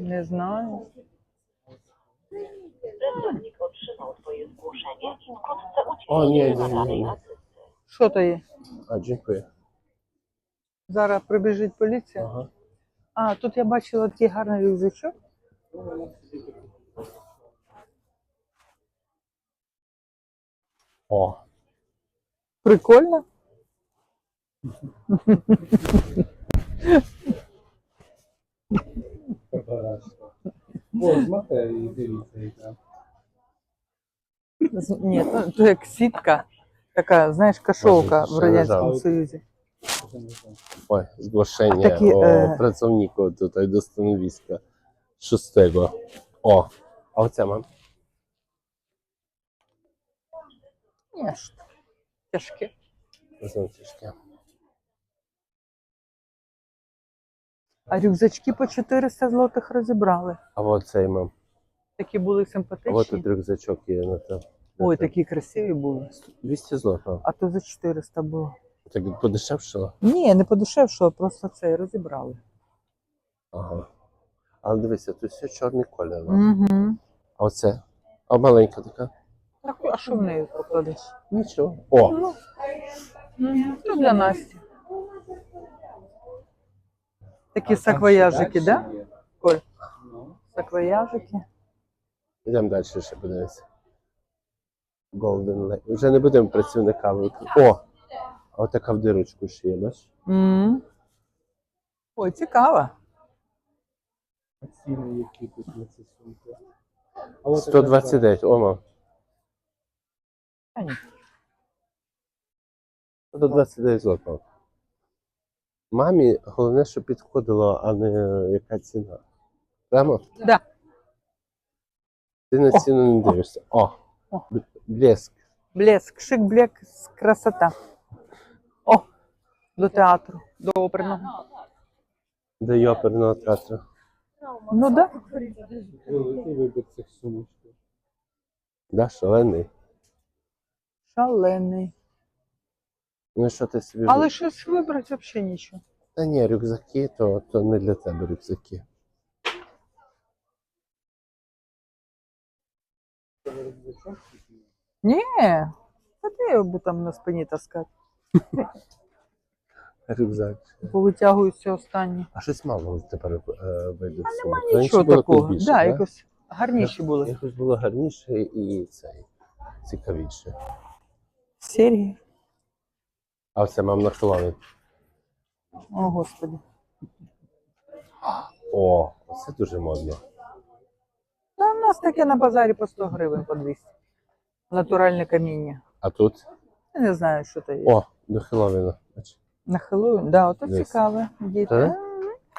Не знаю. Pracownik otrzymał Twoje zgłoszenie i wkrótce O nie, udzieli nie, nie, nadanej nie. Що то є? А, дякую. Зараз прибіжить поліція. Ага. А, тут я бачила такий гарний рюкзачок. О, Прикольно. О, з матерії, дивіться, яка. Ні, то, то як сітка, така, знаєш, кашовка Може, в ще Радянському лежала. Союзі. Ой, zgłoszenie Taki, o e, pracowniku tutaj do stanowiska szóstego. O, a mam. Ні, тяжке. Знову тяжке. А рюкзачки по 400 злотих розібрали. А от цей мам. Такі були А от тут рюкзачок є на те. Ой, такі красиві були. 200 злотих. А то за 400 було. Так подешевшило? Ні, не подешевшало, просто це розібрали. Ага. Але дивися, тут все чорний колір. Угу. А оце? А маленька така? Так, а що в неї покладеш? Нічого. О, Ну, для Насті. Такі А саквояжики, да? Коль, Ну, саквояжики. йдемо далі ще подивимося. Golden Lake. Вже не будемо працівниками. О! А така в дирочку ще є, бачиш? М. Ой, цікаво. а ціни які тут на ці сумки. А от така 129, о, мам. А ні. 129 злотих. Мамі головне, щоб підходило, а не яка ціна. Прямо? Да. Ти на О, ціну не дивишся. О! О. Блеск. Блеск, шик, блек, красота. О, до театру, до оперного. До оперного театру. Ну да. Великий вибір цих сумочок. Да, шалений. Шалений. Ну що ти собі. Але щось вибрати взагалі нічого. Та ні, рюкзаки, то, то не для тебе рюкзаки. Ні, та де його буду там на спині таскати. Рюкзак. Повитягуються останні. А щось мало тепер е, вийде сумок. Нема нічого було такого. більше, да, да? якось гарніші були. Якось було гарніше і цей цікавіше. Серії. А це мам на Хеллоуін. О, Господи. О, це дуже модно. Та в нас таке на базарі по 100 гривень по 200. Натуральне каміння. А тут Я не знаю, що це є. о, до Хеллоуіна. Бач, На Хеллоуін? Да, ото Десь. цікаве. Діти. Так?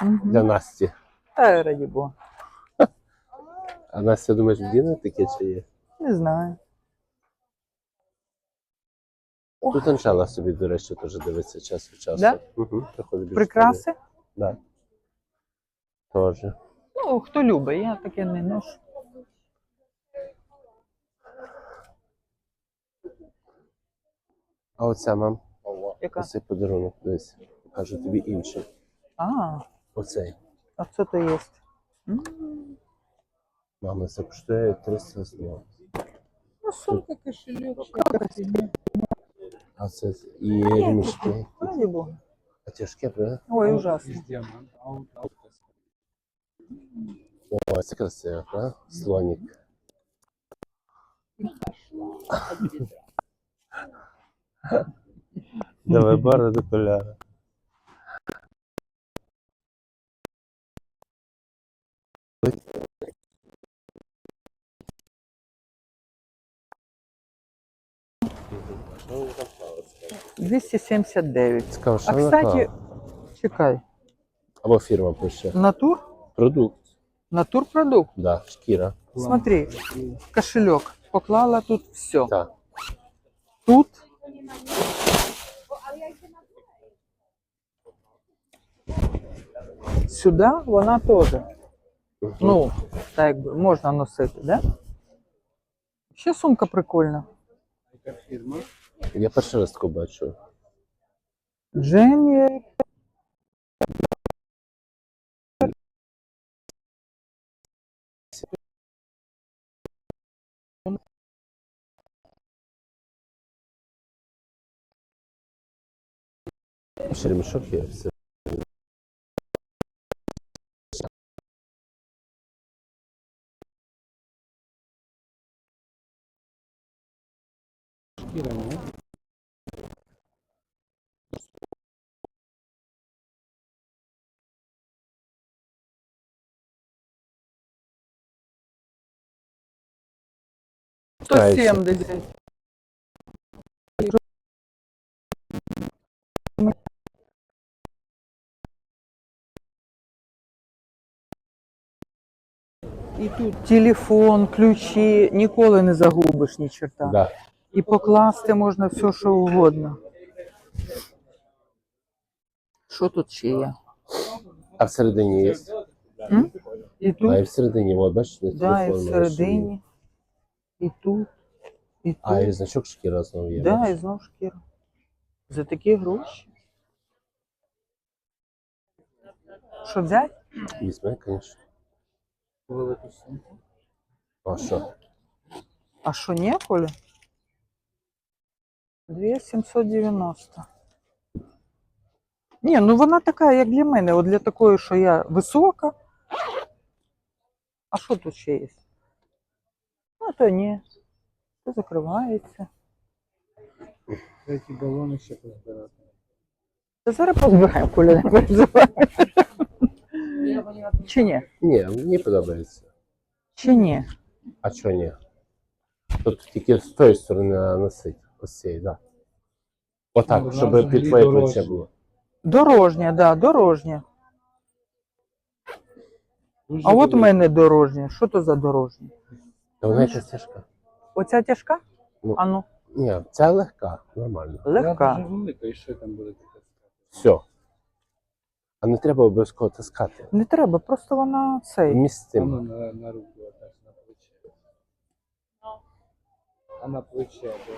Мгм. Для Насті. Та раді Бога. А Настя, думаєш, вдіне таке чи є? Не знаю. О. Тут Анжела собі, до речі, теж дивиться час від часу. Да? Угу, приходить Прикраси? Да. Тоже. Ну, хто любить, я таке не ношу. А оця мам, Яка? оцей подарунок, дивись, покажу тобі інший. А, Оцей. а що то є? М, Мама, це коштує 300 злотих. Ну, сумка, кошелек. А це і ремішки. Раді Бога. А тяжке, правда? Ой, ужасно. Із діамант, а от автоска. О, це красиво, правда? Слонік. Давай бороду коляра. Ну, 279. Цікаво, що А, вона кстати, клала? чекай. Або фірма пише. Натур? Продукт. Натурпродукт. Да, шкіра. Смотри, кошелек. Поклала тут все. Так. Тут. Сюди вона теж. Ну, так якби можна носити, да? Ще сумка прикольна. Яка фірма? Я перший раз таку бачу. Джені. Ще ремішок є все. Ні? Кається. 170. І тут телефон, ключі, ніколи не загубиш ні черта. Да. І покласти можна все, що угодно. Що тут ще є? А всередині є. М? І А і тут, всередині, от бачиш, на да, і телефон можеш всередині, і тут, і тут. А, і значок шкіра знову є. Да, і бачиш? знову шкіра. За такі гроші. Що взяти? Візьми, звісно. Велику сумку. А що? А що ні, Коля? 2790. Ні, ну вона така, як для мене, от для такої, що я висока. А що тут ще є? Ну, то ні. Це закривається. Треті балони ще позбирати. Та зараз позбираємо, Коля, не переживай. Чи ні? Ні, мені подобається. Чи ні? А чого ні? Тут тільки з тої сторони носить. Ось цієї, так. Да. Отак, Ну, щоб під твоє плече було. Дорожня, да, дорожня. Дуже А от у мене дорожня. Що то за дорожня? Та вона якась тяжка. Оця тяжка? Ну. А ну, Ні, ця легка, нормально. Вона легка. дуже велика, і що там буде таке? Все. А не треба обов'язково таскати. Не треба, просто вона цей. Вмість з А ну на, на руку отак, на плече. А на плече, де?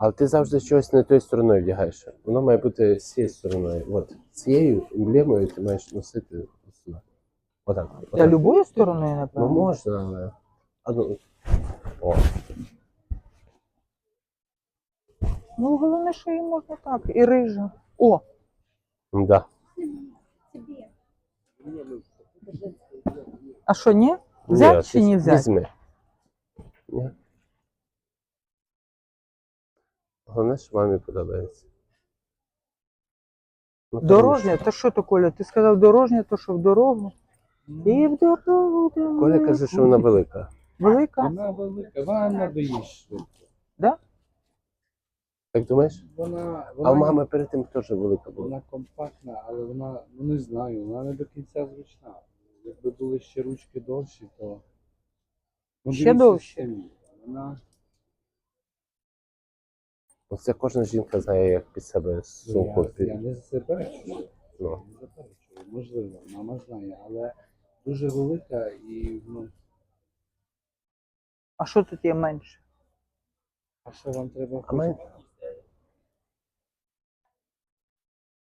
Але ти завжди щось не тою стороною вдягаєш. Воно має бути з цією стороною. От цією емблемою ти маєш носити сюди. Отак. Я отак. любою стороною, Ну можна, але. А ну. О, Ну, головне, що її можна так. І рижа. О, да. а що, ні? Взять чи не взять? Візьми. Ні. Головне, що мамі подобається. Ну, Дорожня, то що то, Коля? Ти сказав дорожня, то що в дорогу? І в дорогу. Коля каже, що вона велика. Велика? Вона велика, вона надоїсть швидко. Так думаєш? Вона, А вона, у мами перед тим теж велика була. вона компактна, але вона, ну не знаю, вона не до кінця зручна. Якби були ще ручки довші, то. Ну, Ще дивіться довші? самі. Вона Оце кожна жінка знає, як під себе сумку. я, під- я не заперечую. Ну. Не заперечую. Можливо, мама знає, але дуже велика і ну. А що тут є менше? А що вам треба А ми- хочете?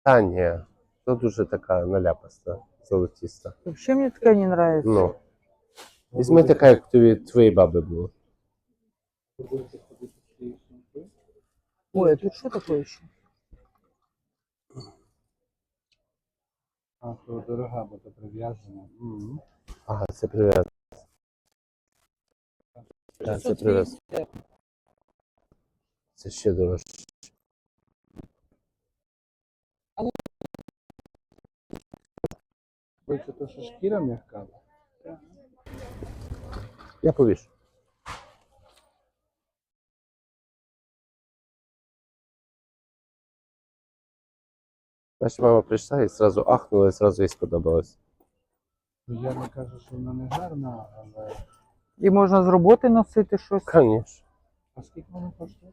Та ні, то дуже така наляпаста, золотіста. Взагалі мені таке не подобається. Ну. Візьми така, як тобі твої баби було. Ви будете ходити з цією сумкою? Ой, а тут що таке ще? А, то дорога, бо то прив'язана. Мгм. Ага, це прив'яз. Так, це прив'яз. Це ще дорожче. Ви це то, що шкіра м'яка? Я повішу. Бачиш, мама прийшла і зразу ахнула, і зразу їй сподобалось. Ну, Я не кажу, що вона не гарна, але. І можна з роботи носити щось. Звісно. А скільки вона коштує?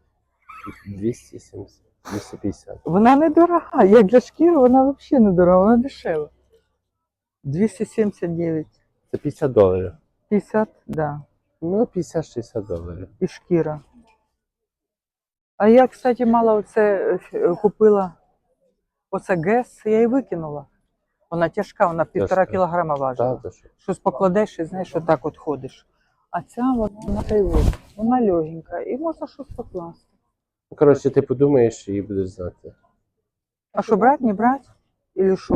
270, 250. Вона недорога. Як для шкіри, вона взагалі недорога, вона дешева. 279. Це 50 доларів. 50, да. Ну, 50-60 доларів. І шкіра. А я, кстати, мала оце е, купила оце ГЕС, я її викинула. Вона тяжка, вона півтора Тяжка. кілограма важила. Що? Щось покладеш і знаєш, отак от ходиш. А ця вона та й от, вона легенька, і можна щось покласти. Ну, коротше, ти подумаєш і будеш знати. А що, брати, не брати? Или що?